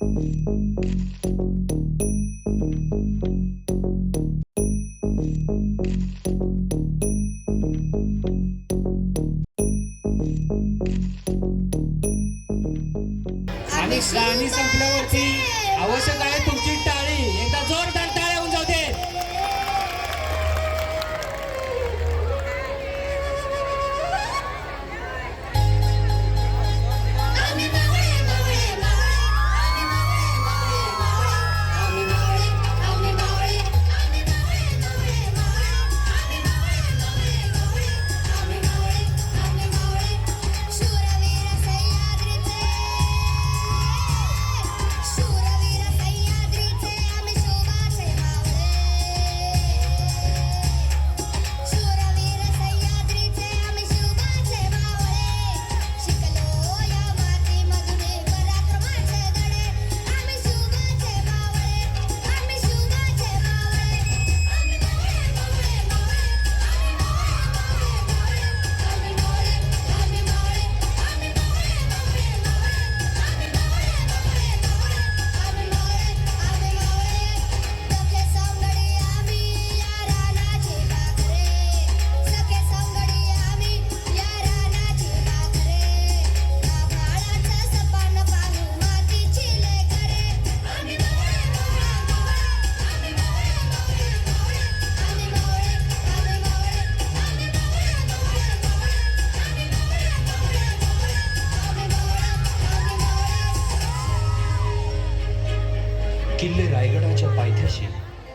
आणि श्राणी संपल्यावरती आवश्यक आहे तुमची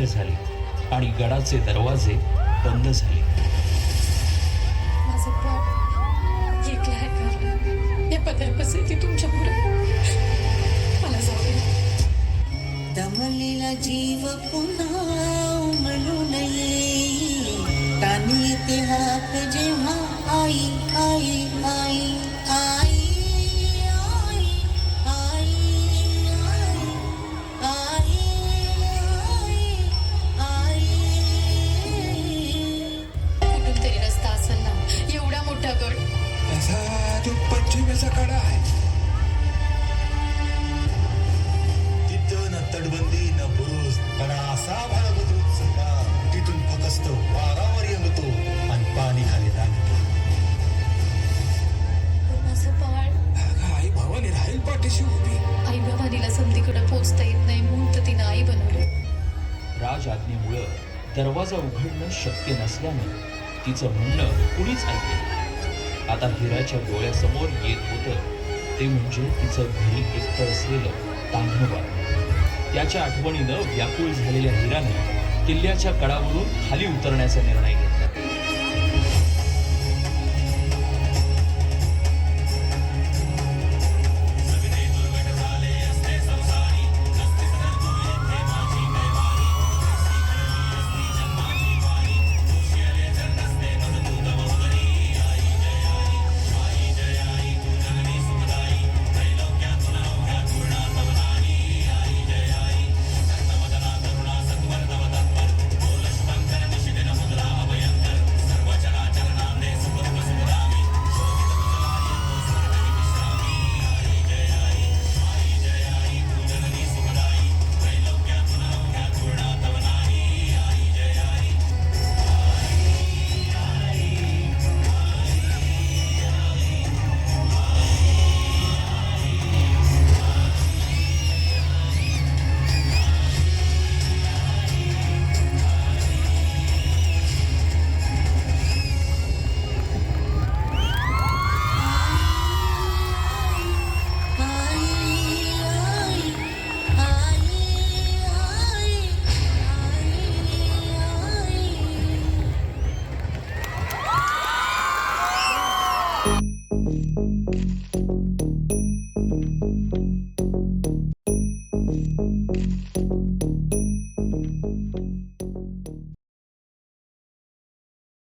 बाहेर झाले आणि गडाचे दरवाजे बंद झाले. दमलेला जीव पुन्हा उमलून येई तानी ते हात जेव्हा आई आई आई आई. पश्चिमेचा कडा आहे. तिथं न तटबंदी न पुरुष कडा असा भागवतो सगळा तिथून फकस्त वारावर येतो आणि पाणी खाली लागतो. आई भवानी राहील पाठीशी उभी. आई भवानीला समधीकडे पोचता येत नाही म्हणून तर तिनं आई बनवले. राज आज्ञेमुळं दरवाजा उघडणं शक्य नसल्याने तिचं म्हणणं कुणीच ऐकलं आता हिराच्या डोळ्यासमोर येत होतं. ते म्हणजे तिचं घरी एकटं असलेलं तान्हबाळ त्याच्या आठवणीनं व्याकुळ झालेल्या हिराने किल्ल्याच्या कडावरून खाली उतरण्याचा निर्णय घेतला. you